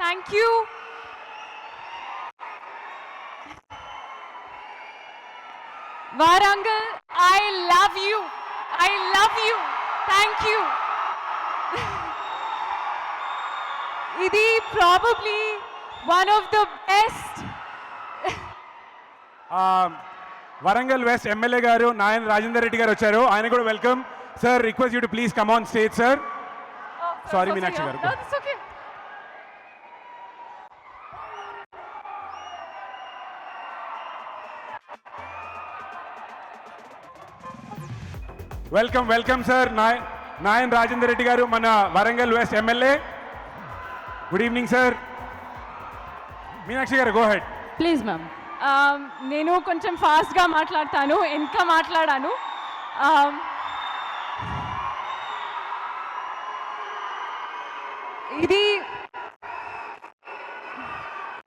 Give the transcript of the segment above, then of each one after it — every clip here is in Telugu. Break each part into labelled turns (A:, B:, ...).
A: Thank you. Varangal, I love you. I love you. Thank you. ఇది probably one of the
B: best Warangal west MLA గారు నాయన రాజేందర్ రెడ్డి గారు వచ్చారు ఆయన కూడా welcome sir request you to please come on stage sir Sorry, Meenakshi garu. Welcome welcome sir నాయ నాయన్ రాజేందర్ రెడ్డి గారు మన Warangal west MLA good evening sir Meenakshi garu go ahead
A: please ma'am నేను కొంచెం ఫాస్ట్గా మాట్లాడతాను ఇంకా మాట్లాడాను. Um, ఇది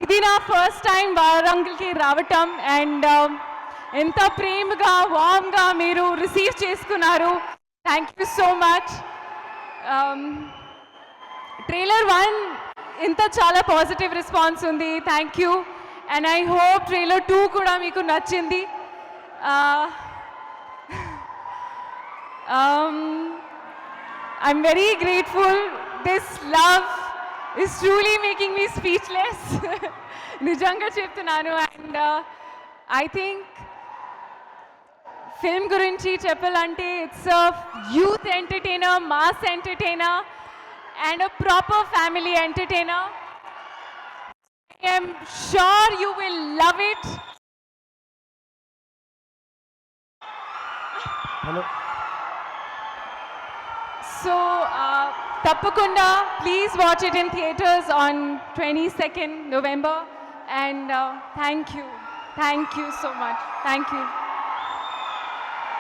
A: ఇది నా ఫస్ట్ టైం వారంగిల్కి రావటం అండ్ ఎంత ప్రేమగా వామ్గా మీరు రిసీవ్ చేసుకున్నారు. Thank you so much trailer one ఇంత చాలా పాజిటివ్ రెస్పాన్స్ ఉంది. Thank you and I hope trailer two కూడా మీకు నచ్చింది. I'm very grateful this love is truly making me speechless నిజంగా చెప్తున్నాను. And I think ఫిల్మ్ గురించి చెప్పాలంటే it's uh youth entertainer mass entertainer and uh proper family entertainer I am sure you will love it.
B: Hello
A: So, uh, Tappakunda, please watch it in theaters on 22nd November. And uh, thank you. Thank you so much. Thank you.